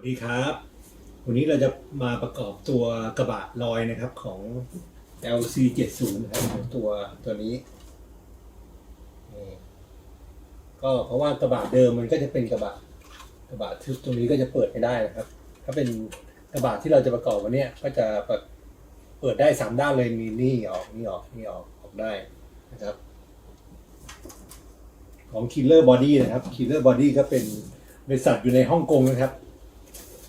วัสดีครับ วันนี้เราจะมาประกอบตัวกระบะลอยนะครับของ LC 70นะครับตัวตัวนี้ ก็เพราะว่ากระบะเดิมมันก็จะเป็นกระบะกระบะทึบตรงนี้ก็จะเปิดไม่ได้นะครับ ถ้าเป็นกระบะที่เราจะประกอบวันนี้ก็จะเปิดเปิดได้สามด้านเลยมีนี่ออกนี่ออกนี่ออกออกได้นะครับ ของ Killer Body นะครับ Killer Body ก็เป็นบริษัทอยู่ในฮ่องกงนะครับ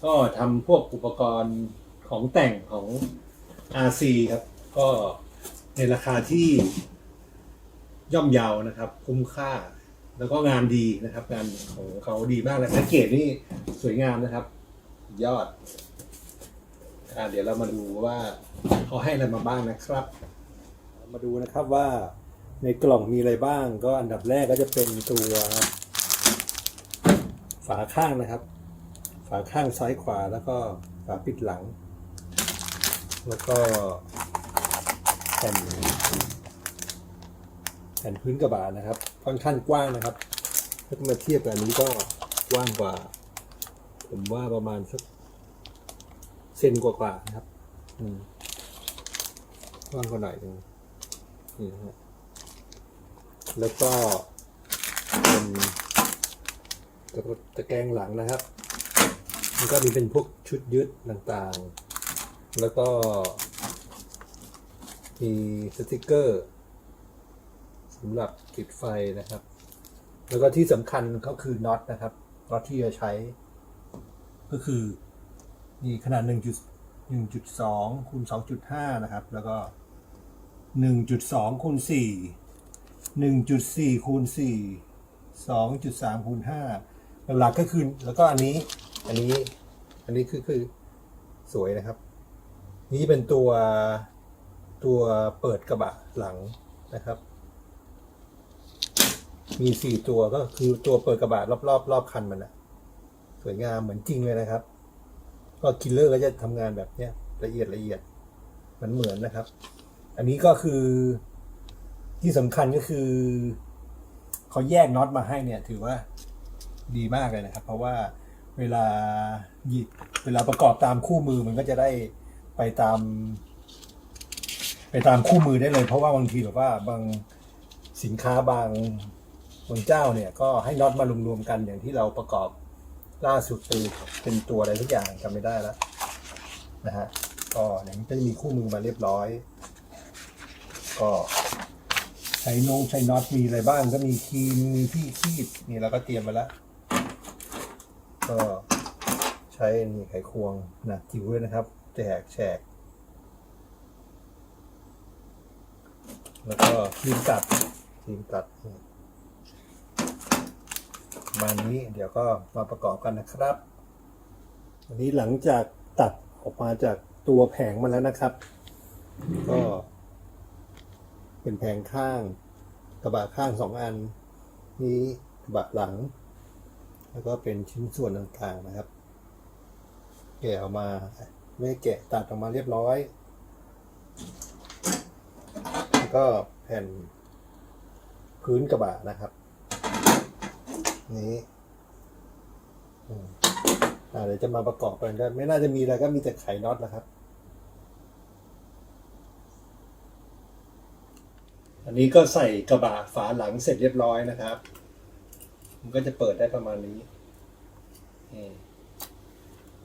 ก็ทำพวกอุปกรณ์ของแต่งของ RC ครับ ก็ในราคาที่ย่อมเยาวนะครับ คุ้มค่า แล้วก็งานดีนะครับ งานของเขาดีมากเลยแพ็กเกจนี่สวยงามนะครับ ยอดอ่าเดี๋ยวเรามาดูว่าเขาให้อะไรมาบ้างนะครับ มาดูนะครับว่าในกล่องมีอะไรบ้าง ก็อันดับแรกก็จะเป็นตัวฝาข้างนะครับ ฝาข้างซ้ายขวาแล้วก็ฝาปิดหลัง แล้วก็แผ่นแผ่นพื้นกระบะนะครับค่อนข้างกว้างนะครับ ถ้ามาเทียบกับอันนี้ก็กว้างกว่า ผมว่าประมาณสักเซนกว่าๆนะครับ อืมกว้างกว่าหน่อยหนึงนี่นะฮะแล้วก็เป็นตะแกรงหลังนะครับ มันก็มีเป็นพวกชุดยึดต่างๆ แล้วก็ มีสติกเกอร์สำหรับติดไฟนะครับ แล้วก็ที่สำคัญก็คือน็อตนะครับน็อตที่จะใช้ ก็คือนี่ขนาด 1 1.2คูณ2.5 นะครับ แล้วก็ 1.2คูณ4 1.4คูณ4 2.3คูณ5หลักก็คือแล้วก็อันนี้ อันนี้อันนี้คือคือสวยนะครับ นี่เป็นตัวตัวเปิดกระบะหลังนะครับ มีสี่ตัวก็คือตัวเปิดกระบะรอบรอบรอบคันมันนะสวยงามเหมือนจริงเลยนะครับ ก็คิลเลอร์ก็จะทำงานแบบเนี้ยละเอียดละเอียดมือนเหมือนนะครับ อันนี้ก็คือที่สำคัญก็คือเขาแยกน็อตมาให้เนี่ย ถือว่าดีมากเลยนะครับ เพราะว่า เวลาหยิบเวลาประกอบตามคู่มือมันก็จะได้ไปตาม ไปตามคู่มือได้เลย เพราะว่าบางทีแบบว่าบางสินค้าบางบางเจ้าเนี่ยก็ให้น็อตมารวมๆกันอย่างที่เราประกอบล่าสุดเป็นเป็นตัวอะไรทุกอย่างจำไม่ได้แล้วนะฮะก็อย่างนี้ก็จะมีคู่มือมาเรียบร้อย ก็ใช้นงใช้น็อตมีอะไรบ้างก็มีครีมมีที่คีบนี่เราก็เตรียมมาแล้ว ก็ใช้นี่ไขควงหนักจิ๋วด้วยนะครับแจกแฉกแล้วก็ครีมตัดครีมตัดมานี้เดี๋ยวก็มาประกอบกันนะครับวันนี้หลังจากตัดออกมาจากตัวแผงมาแล้วนะครับ ก็ เป็นแผงข้าง กระบะข้างสองอัน นี้กระบะหลัง แล้วก็เป็นชิ้นส่วนต่างๆนะครับ แกะออกมาไม่ได้แกะตัดออกมาเรียบร้อย แล้วก็แผ่นพื้นกระบะนะครับ นี้อ่าเดี๋ยวจะมาประกอบกันก็ไม่น่าจะมีอะไรก็มีแต่ไขน็อตนะครับ อันนี้ก็ใส่กระบะฝาหลังเสร็จเรียบร้อยนะครับ มันก็จะเปิดได้ประมาณนี้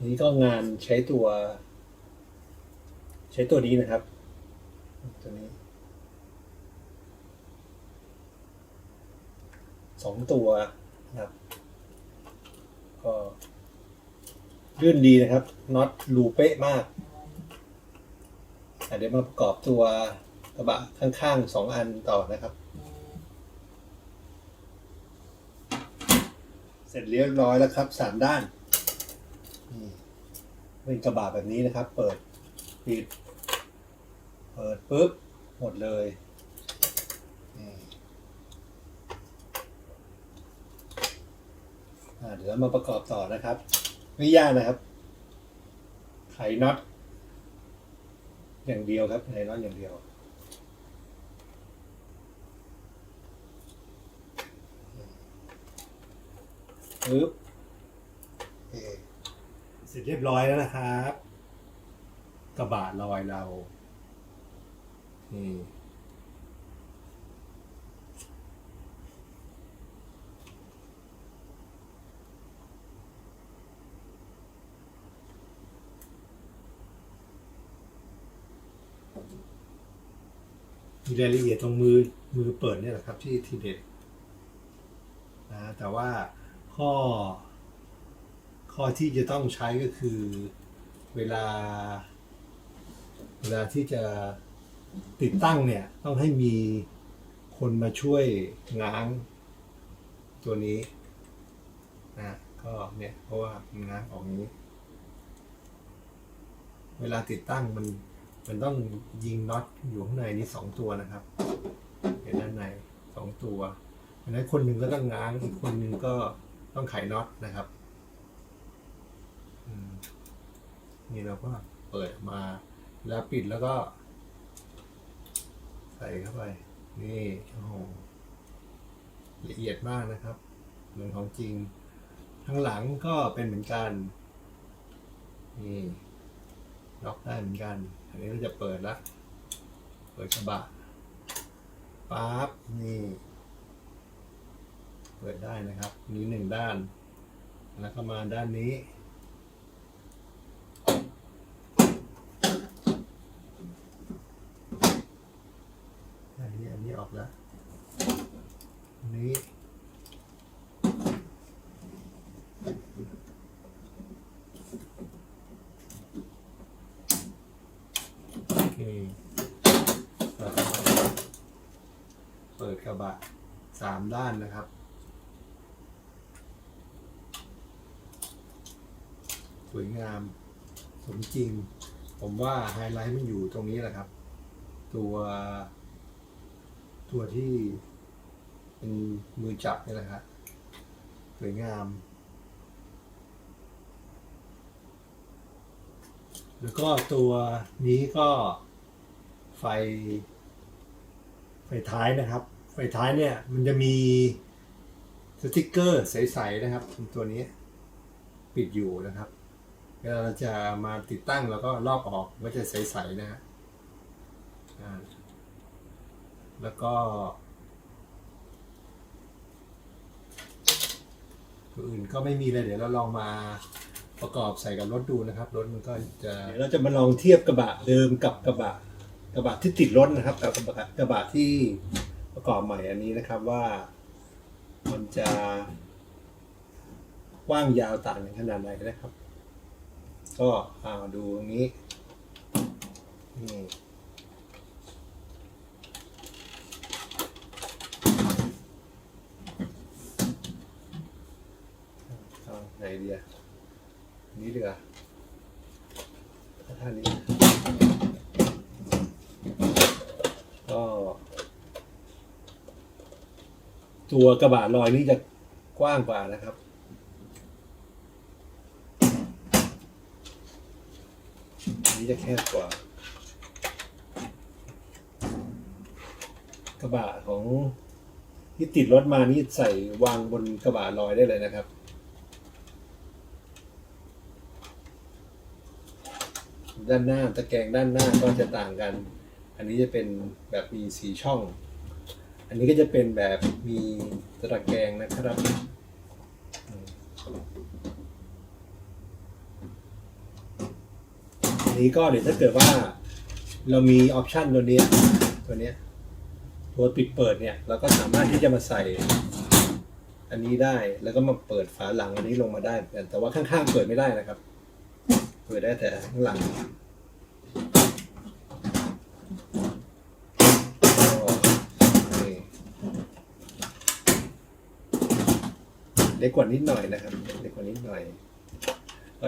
นี่ก็งานใช้ตัว ใช้ตัวนี้นะครับ ตัวนี้สองตัวนะครับ ก็ลื่นดีนะครับน็อตรูเป๊ะมากเดี๋ยวมาประกอบตัวกระบะข้างๆสองอันต่อนะครับ เส ร็จเรียบร้อยแล้วครับสามด้านนี่เป็นกระบะแบบนี้นะครับ เปิดปิด เปิดปุ๊บ หมดเลยอ่าเดี๋ยวเรามาประกอบต่อนะครับไม่ยากนะครับ ไขน็อตอย่างเดียวครับไขน็อตอย่างเดียว ปึ๊บโอเคเสร็จเรียบร้อยแล้วนะครับ กระบะลอยเรานี่มีรายละเอียดตรงมือมือเปิดเนี่ยแหละครับที่ทีเด็ดนะแต่ว่า ข้อ ข้อที่จะต้องใช้ก็คือ เวลา เวลาที่จะติดตั้งเนี่ย ต้องให้มีคนมาช่วยง้างตัวนี้นะก็เนี่ยเพราะว่ามันง้างออกงนี้ เวลาติดตั้งมันมันต้องยิงน็อตอยู่ข้างในนี้สองตัวนะครับเห็นด้านในสองตัวดังนั้นคนหนึ่งก็ต้องง้างอีกคนหนึ่งก็ ต้องไขน็อตนะครับนี่เราก็เปิดมาแล้วปิดแล้วก็ ใส่เข้าไป นี่โอ้โหละเอียดมากนะครับเหมือนของจริง ข้างหลังก็เป็นเหมือนกัน นี่ล็อกได้เหมือนกัน อันนี้เราจะเปิดละ เปิดกระบะปั๊บนี่ ปิดได้นะครับ นี้หนึ่งด้าน แล้วก็มาด้านนี้ อันนี้อันนี้ออกแล้วนี้โอเคเปิดกระบะสามด้านนะครับ วยงาม สมจริง ผมว่าไฮไลท์มันอยู่ตรงนี้แหละครับ ตัว ตัวที่เป็นมือจับนี่แหละครับสวยงาม แล้วก็ตัวนี้ก็ไฟ ไฟท้ายนะครับ ไฟท้ายเนี่ยมันจะมีสติกเกอร์ใส ๆ นะครับ ตัวนี้ปิดอยู่นะครับ วลาเราจะมาติดตั้งแล้วก็ลอกออกก็จะใสๆนะฮะแล้วก็ตัวอื่นก็ไม่มีเลยเดี๋ยวเราลองมาประกอบใส่กับรถดูนะครับ รถมันก็จะเดี๋ยวเราจะมาลองเทียบกระบะเดิมกับกระบะกระบะที่ติดรถนะครับกับกระบะกระบะที่ประกอบใหม่อันนี้นะครับว่า มันจะกว้างยาวต่างกันขนาดไหนนะครับ ก็อ่าดูตรงนี้นี่เอาไหนดีอะนี้ดีกว่าท่านี้ ก็ ตัวกระบะลอยนี่จะกว้างกว่านะครับ นี้จะแคบกว่า กระบะของที่ติดรถมานี่ใส่วางบนกระบะลอยได้เลยนะครับ ด้านหน้าตะแกรงด้านหน้าก็จะต่างกัน อันนี้จะเป็นแบบมีสีช่อง อันนี้ก็จะเป็นแบบมีตะแกรงนะครับอืมอั นี้ก็เดี๋ยวถ้าเกิดว่า เรามีออปชันตัวนี้ตัวนี้ตัวปิดเปิดเนี่ยเราก็สามารถที่จะมาใส่ อันนี้ได้แล้วก็มาเปิดฝาหลังอันนี้ลงมาได้แต่ว่าข้างๆเปิดไม่ได้นะครับ เปิดได้แต่ข้างหลังนี่เล็กกว่านิดหน่อยนะครับเล็กกว่านิดหน่อย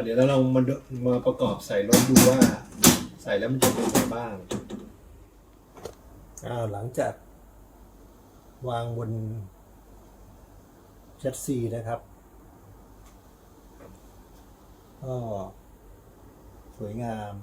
เดี๋ยวเราลองมามาประกอบใส่รถดูว่า ใส่แล้วมันจะเป็นยังไงบ้างอ้าวหลังจาก วางบนแชสซีนะครับก็สวยงาม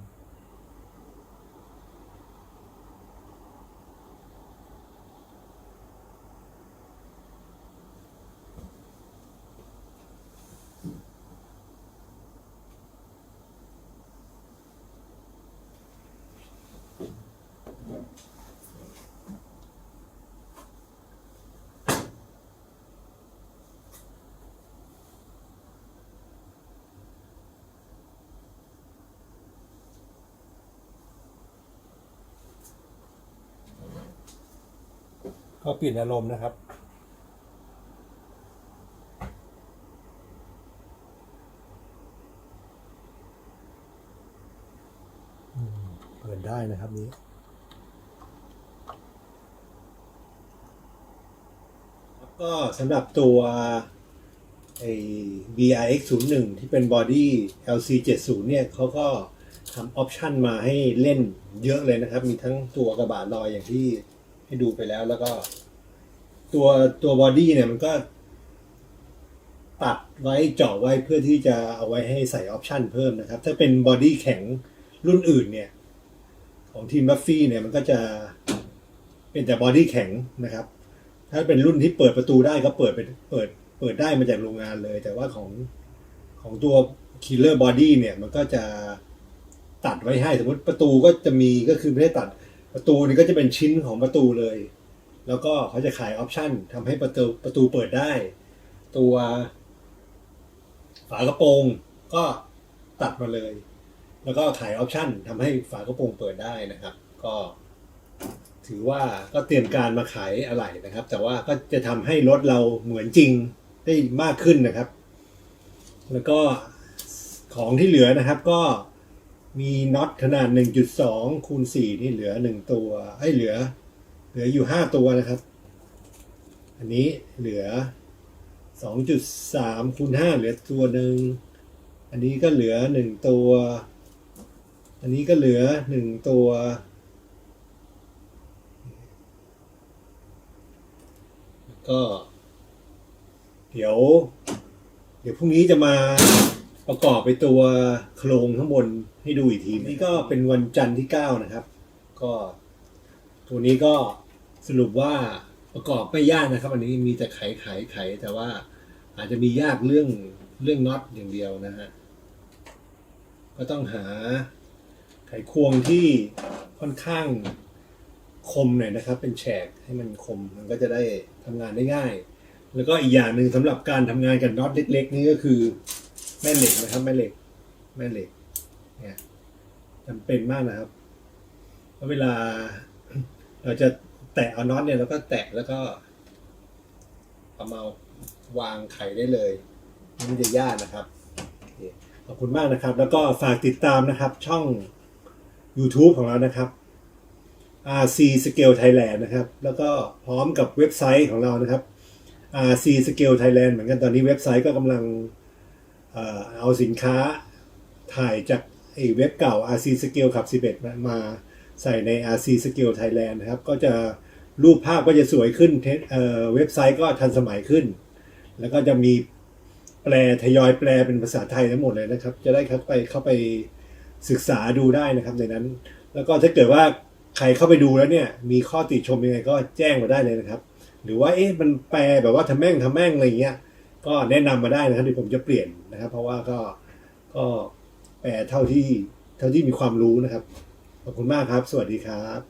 ก็เปลี่ยนอารมณ์นะครับ เปิดได้นะครับนี้แล้วก็สำหรับตัวไอ้ BRX 0 1ที่เป็นบอดี้ LC 7 0เนี่ยเขาก็ทำออปชันมาให้เล่นเยอะเลยนะครับ มีทั้งตัวกระบะลอยอย่างที่ ให้ดูไปแล้วแล้วก็ ตัวตัวบอดี้เนี่ยมันก็ ตัดไว้เจาะไว้เพื่อที่จะเอาไว้ให้ใส่ออปชันเพิ่มนะครับ ถ้าเป็นบอดี้แข็งรุ่นอื่นเนี่ย ของทีมบัฟฟี่เนี่ยมันก็จะเป็นแต่บอดี้แข็งนะครับ ถ้าเป็นรุ่นที่เปิดประตูได้ก็เปิดเป็นเปิดเปิดได้มาจากโรงงานเลย แต่ว่าของของตัว Killer Body เนี่ยมันก็จะตัดไว้ให้สมมติประตูก็จะมีก็คือไม่ได้ตัด ประตูนี่ก็จะเป็นชิ้นของประตูเลย แล้วก็เขาจะขายออปชันทำให้ประตูประตูเปิดได้ ตัวฝากระโปรงก็ตัดมาเลย แล้วก็ขายออปชันทำให้ฝากระโปรงเปิดได้นะครับ ก็ถือว่าก็เตรียมการมาขายอะไหล่นะครับ แต่ว่าก็จะทำให้รถเราเหมือนจริงได้มากขึ้นนะครับ แล้วก็ของที่เหลือนะครับก็ มีน็อตขนาด 1.2 คูณ 4 นี่เหลือ 1 ตัวไอ้เหลือ เหลืออยู่ 5 ตัวนะครับ อันนี้เหลือ 2.3 คูณ 5 เหลือตัวหนึ่ง อันนี้ก็เหลือ 1 ตัว อันนี้ก็เหลือ 1 ตัว ก็ เดี๋ยว เดี๋ยวพรุ่งนี้จะมา ประกอบไปตัวโครงข้างบนให้ดูอีกทีนี่ก็เป็นวันจันทร์ที่เก้านะครับ ก็ ตัวนี้ก็สรุปว่าประกอบไม่ยากนะครับ อันนี้มีแต่ไขไขไขแต่ว่าอาจจะมียากเรื่องเรื่องน็อตอย่างเดียวนะฮะก็ต้องหาไขควงที่ค่อนข้างคมหน่อยนะครับ เป็นแฉกให้มันคมมันก็จะได้ทำงานได้ง่าย แล้วก็อีกอย่างหนึ่งสำหรับการทำงานกับน็อตเล็ก ๆ นี่ก็คือ แม่เหล็กนะครับ แม่เหล็ก แม่เหล็ก เนี่ยจำเป็นมากนะครับ เพราะเวลา เราจะแตะเอาน็อตเนี่ยเราก็แตะแล้วก็เอามาวางไขได้เลยไม่จะยากนะครับขอบคุณมากนะครับ แล้วก็ฝากติดตามนะครับ ช่อง YouTube ของเรานะครับ RC Scale Thailand นะครับ แล้วก็พร้อมกับเว็บไซต์ของเรานะครับ RC Scale Thailand เหมือนกันตอนนี้เว็บไซต์ก็กำลัง เอาสินค้าถ่ายจากไอ้เว็บเก่า RC Scale ขับ 11 มาใส่ใน RC Scale Thailand นะครับ ก็จะรูปภาพก็จะสวยขึ้นเเว็บไซต์ก็ทันสมัยขึ้น แล้วก็จะมีแปลทยอยแปลเป็นภาษาไทยทั้งหมดเลยนะครับ จะได้เข้าไปเข้าไปศึกษาดูได้นะครับในนั้น แล้วก็ถ้าเกิดว่าใครเข้าไปดูแล้วเนี่ยมีข้อติชมยังไงก็แจ้งมาได้เลยนะครับ หรือว่าเอ๊ะมันแปลแบบว่าทำแม่งทำแม่งอะไรอย่างเงี้ย ก็แนะนำมาได้นะครับเดี๋ยวผมจะเปลี่ยนนะครับ เพราะว่าก็ก็แปลเท่าที่เท่าที่มีความรู้นะครับ ขอบคุณมากครับ สวัสดีครับ